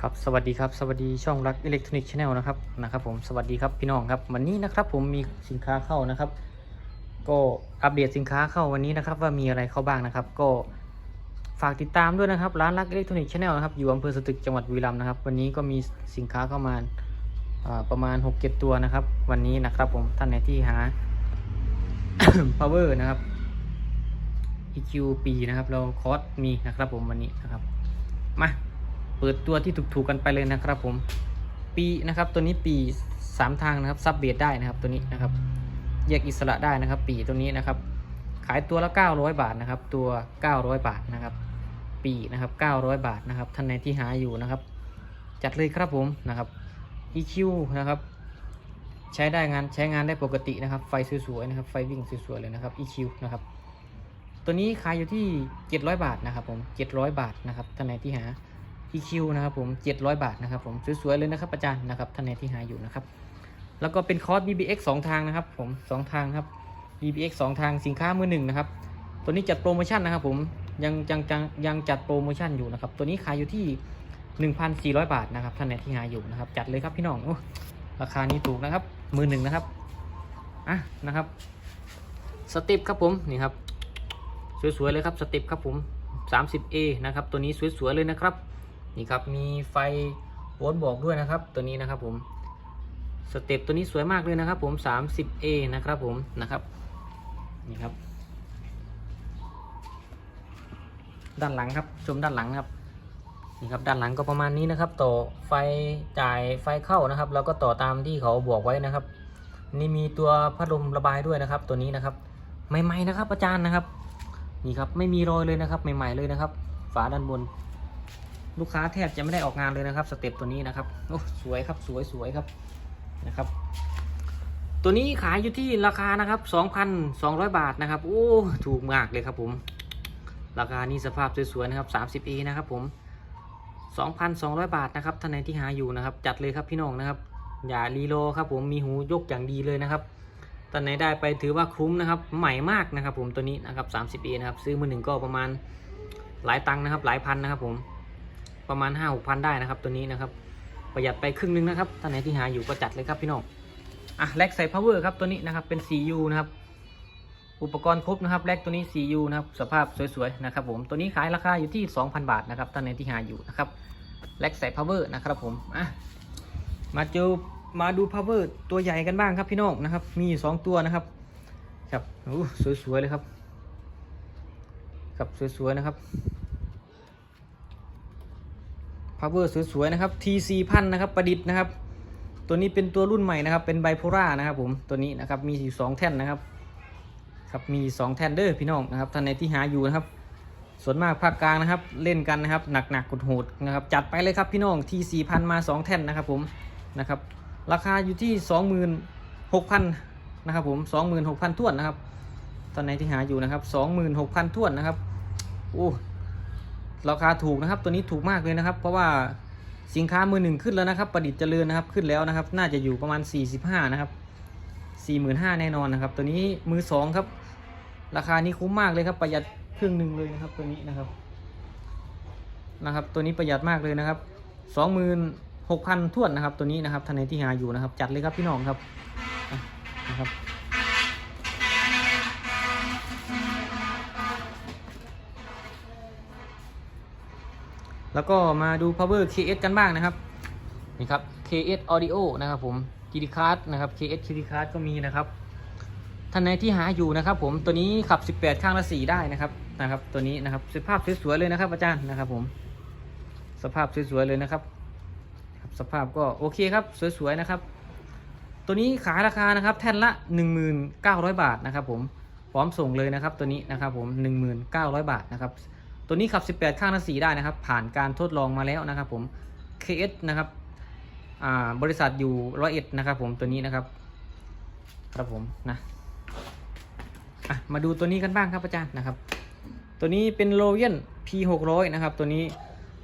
ครับสวัสดีครับสวัสดีช่องรักอิเล็กทรอนิกส์ชาแนลนะครับนะครับผมสวัสดีครับพี่น้องครับวันนี้นะครับผมมีสินค้าเข้านะครับ ก็อัปเดตสินค้าเข้าวันนี้นะครับ ว่ามีอะไรเข้าบ้างนะครับ ก็ฝากติดตามด้วยนะครับร้านรักอิเล็กทรอนิกส์ชาแนลนะครับอยู่อำเภอสตึกจังหวัดบุรีรัมย์นะครับ วันนี้ก็มีสินค้าเข้ามาประมาณ6 7ตัวนะครับ วันนี้นะครับผมท่านไหนที่หา power นะครับ EQ ปีนะครับเราคอร์สมีนะครับผมวันนี้นะครับมา เปิดตัวที่ถูกๆกันไปเลยนะครับผมปีนะครับตัวนี้ปีสามทางนะครับซับเบสได้นะครับตัวนี้นะครับแยกอิสระได้นะครับ ปีตัวนี้นะครับ ขายตัวละ 900 บาทนะครับ ตัว 900 บาทนะครับ ปีนะครับ 900 บาทนะครับท่านไหนที่หาอยู่นะครับ จัดเลยครับผมนะครับ EQ นะครับใช้ได้งานใช้งานได้ปกตินะครับ ไฟสวยๆนะครับ ไฟวิ่งสวยๆเลยนะครับ EQ นะครับ ตัวนี้ขายอยู่ที่ 700 บาทนะครับผม 700 บาทนะครับท่านไหนที่หา EQ นะครับผม 700 บาทนะครับผมสวยๆเลยนะครับอาจารย์นะครับท่านไหนที่หาอยู่นะครับ แล้วก็เป็นคอร์ส BBX 2 ทางนะครับผม 2 ทางครับ BBX 2 ทางสินค้ามือหนึ่งนะครับ ตัวนี้จัดโปรโมชั่นนะครับผมยังยังยังยังจัดโปรโมชั่นอยู่นะครับ ตัวนี้ขายอยู่ที่ 1,400 บาทนะครับท่านไหนที่หาอยู่นะครับ จัดเลยครับพี่น้องอราคานี้ถูกนะครับมือหนึ่งนะครับอะนะครับสเต็ปครับผมนี่ครับสวยๆเลยครับสเต็ปครับผม 30A นะครับตัวนี้สวยๆเลยนะครับ นี่ครับมีไฟโวลต์บอกด้วยนะครับ ตัวนี้นะครับผมสเต็ปตัวนี้สวยมากเลยนะครับผม 30A นะครับผมนะครับนี่ครับ ด้านหลังครับชมด้านหลังครับนี่ครับด้านหลังก็ประมาณนี้นะครับ ต่อไฟจ่ายไฟเข้านะครับ แล้วก็ต่อตามที่เขาบอกไว้นะครับ นี่มีตัวพัดลมระบายด้วยนะครับ ตัวนี้นะครับใหม่ๆนะครับอาจารย์นะครับ นี่ครับไม่มีรอยเลยนะครับ ใหม่ ๆเลยนะครับ ฝาด้านบน ลูกค้าแทบจะไม่ได้ออกงานเลยนะครับสเต็ปตัวนี้นะครับโอ้สวยครับสวยสวยครับนะครับ ตัวนี้ขายอยู่ที่ราคานะครับ 2,200 บาทนะครับโอ้ถูกมากเลยครับผม ราคานี้สภาพสวยๆนะครับ 30A นะครับผม 2,200 บาทนะครับท่านไหนที่หาอยู่นะครับ จัดเลยครับพี่น้องนะครับอย่ารีโลครับผมมีหูยกอย่างดีเลยนะครับตอนไหนได้ไปถือว่าคุ้มนะครับใหม่มากนะครับผมตัวนี้นะครับ 30A นะครับซื้อมือหนึ่งก็ประมาณหลายตังค์นะครับหลายพันนะครับผม ประมาณ5 6พันได้นะครับ ตัวนี้นะครับ ประหยัดไปครึ่งหนึงนะครับท่านไหนที่หาอยู่ก็จัดเลยครับพี่น้องอะแลกใส่ power ครับตัวนี้นะครับเป็น 4U นะครับอุปกรณ์ครบนะครับแลกตัวนี้ 4U นะครับสภาพสวยๆนะครับผมตัวนี้ขายราคาอยู่ที่ 2,000 บาทนะครับท่านไหนที่หาอยู่นะครับแลกใส่ power นะครับผมอะมาจอมาดู power ตัวใหญ่กันบ้างครับพี่น้องนะครับ มีอยู่สองตัวนะครับครับโอ้สวยๆเลยครับครับสวยๆนะครับ power สวยๆนะครับ TC พันนะครับประดิษฐ์นะครับ ตัวนี้เป็นตัวรุ่นใหม่นะครับ เป็นไบโพล่านะครับผมตัวนี้นะครับมีอยู่สองแท่นนะครับครับมีสองแท่นเด้อพี่น้องนะครับท่านในที่หาอยู่นะครับ ส่วนมากภาคกลางนะครับ เล่นกันนะครับ หนักๆกดโหดนะครับ จัดไปเลยครับพี่น้องที่สี่พันมาสองแท่นนะครับผมนะครับ ราคาอยู่ที่สองหมื่นหกพันนะครับผมสองหมื่นหกพันทวนนะครับท่านในที่หาอยู่นะครับสองหมื่นหกพันทวนนะครับโอ้ ราคาถูกนะครับตัวนี้ถูกมากเลยนะครับ เพราะว่าสินค้ามือหนึ่งขึ้นแล้วนะครับประดิษฐ์เจริญนะครับขึ้นแล้วนะครับ น่าจะอยู่ประมาณ 45 นะครับ 45,000แน่นอนนะครับ ตัวนี้มือสองครับ ราคานี้คุ้มมากเลยครับ ประหยัดครึ่งหนึ่งเลยนะครับ ตัวนี้นะครับ นะครับ ตัวนี้ประหยัดมากเลยนะครับ 26,000ท้วนนะครับ ตัวนี้นะครับท่านไหนที่หาอยู่นะครับ จัดเลยครับพี่น้องครับนะครับ แล้วก็มาดู power KS กันบ้างนะครับนี่ครับ KS audio นะครับผม GD card นะครับ KS GD card ก็มีนะครับท่านไหนที่หาอยู่นะครับ ผมตัวนี้ขับ 18 ข้างละ 4 ได้นะครับนะครับ ตัวนี้นะครับสภาพสวยๆเลยนะครับอาจารย์นะครับผมสภาพสวยๆเลยนะครับ สภาพก็โอเคครับสวยๆนะครับ ตัวนี้ขายราคานะครับ แท่นละ 19,000 บาทนะครับ ผมพร้อมส่งเลยนะครับ ตัวนี้นะครับ ผม 19,000 บาทนะครับ ตัวนี้ขับ 18 ข้างละสีได้นะครับ ผ่านการทดลองมาแล้วนะครับผม KS นะครับบริษัทอยู่ร้อยเอ็ดนะครับผมตัวนี้นะครับ ครับผมนะะมาดูตัวนี้กันบ้างครับอาจารย์นะครับ ตัวนี้เป็นโ o เ a n P600 นะครับ ตัวนี้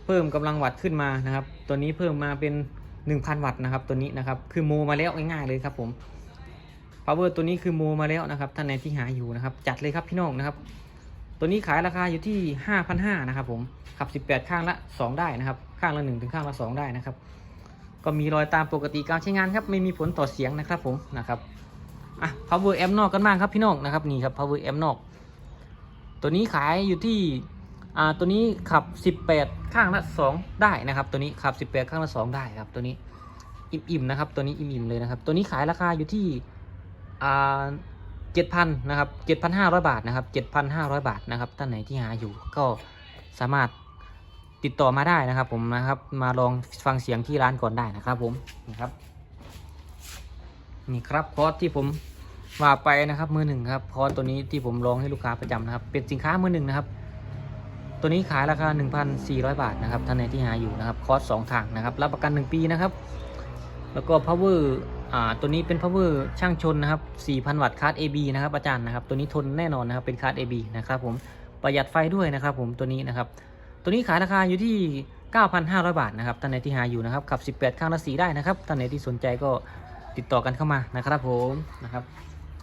เพิ่มกำลังวัตต์ขึ้นมานะครับ ตัวนี้เพิ่มมาเป็น 1,000 วัตต์นะครับ ตัวนี้นะครับคือโมมาแล้วง่ายๆเลยครับผม power ตัวนี้คือโมมาแล้วนะครับท่านไหนที่หาอยู่นะครับ จัดเลยครับพี่น้องนะครับ ตัวนี้ขายราคาอยู่ที่ห้าพันะครับผมขับสิบแปดข้างละสองได้นะครับ ข้างละหนึ่งถึงข้างละสองได้นะครับ ก็มีรอยตามปกติการใช้งานครับ ไม่มีผลต่อเสียงนะครับผมนะครับอะ power amp นอกกันบ้างครับพี่น้องนะครับนี่ครับ power amp นอก ตัวนี้ขายอยู่ที่อ่าตัวนี้ขับ 18 ข้างละ 2 ได้นะครับ ตัวนี้ขับ 18 ข้างละ 2 ได้ครับ ตัวนี้อิ่มๆนะครับ ตัวนี้อิ่มๆเลยนะครับ ตัวนี้ขายราคาอยู่ที่อ่า 7,000นะครับ7,500 บาทนะครับ7,500 บาทนะครับท่านไหนที่หาอยู่ก็สามารถติดต่อมาได้นะครับ ผมนะครับมาลองฟังเสียงที่ร้านก่อนได้นะครับ ผมนะครับนี่ครับคอร์สที่ผมว่าไปนะครับมือหนึ่งครับคอร์สตัวนี้ที่ผมลองให้ลูกค้าประจำนะครับ เป็นสินค้ามือหนึ่งนะครับ ตัวนี้ขายราคา 1,400 บาทนะครับท่านไหนที่หาอยู่นะครับคอร์สสองทางนะครับรับประกัน 1 ปีนะครับ แล้วก็ power อ่าตัวนี้เป็น power ช่างชนนะครับ 4,000 วัตต์คาร์ด AB นะครับอาจารย์นะครับ ตัวนี้ทนแน่นอนนะครับเป็นคาร์ด AB นะครับผมประหยัดไฟด้วยนะครับผมตัวนี้นะครับ ตัวนี้ขายราคาอยู่ที่ 9,500 บาทนะครับท่านไหนที่หาอยู่นะครับขับ 18 ข้างละสีได้นะครับท่านไหนที่สนใจก็ติดต่อกันเข้ามานะครับผมนะครับ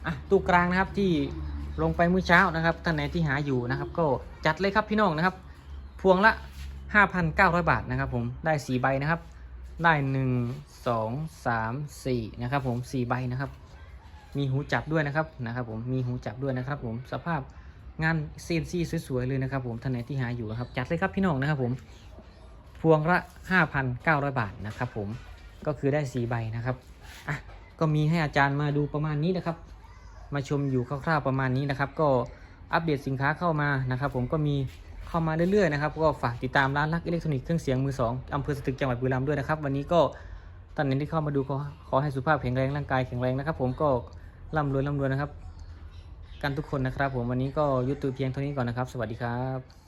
อะตู้กลางนะครับที่ลงไปมื้อเช้านะครับท่านไหนที่หาอยู่นะครับ ก็จัดเลยครับพี่น้องนะครับ พวงละ 5,900 บาทนะครับ ผมได้สีใบนะครับ ได้1 2 3 4นะครับผม4ใบนะครับ มีหูจับด้วยนะครับนะครับ ผมมีหูจับด้วยนะครับ ผมสภาพงานเซนซี่สวยๆเลยนะครับ ผมท่านไหนที่หาอยู่นะครับจัดเลยครับพี่น้องนะครับ ผมพวงละ 5,900 บาทนะครับ ผมก็คือได้สีใบนะครับอะก็มีให้อาจารย์มาดูประมาณนี้นะครับ มาชมอยู่คร่าวๆประมาณนี้นะครับ ก็อัปเดตสินค้าเข้ามานะครับ ผมก็มี เข้ามาเรื่อยๆนะครับก็ฝากติดตามร้านรักอิเล็กทรอนิกส์เครื่องเสียงมือสองอำเภอสตึกจังหวัดบุรีรัมย์ด้วยนะครับ วันนี้ก็ท่านไหนที่เข้ามาดูขอขอให้สุขภาพแข็งแรงร่างกายแข็งแรงนะครับ ผมก็ร่ำรวยร่ำรวยนะครับ กันทุกคนนะครับ ผมวันนี้ก็ยุติเพียงเท่านี้ก่อนนะครับ สวัสดีครับ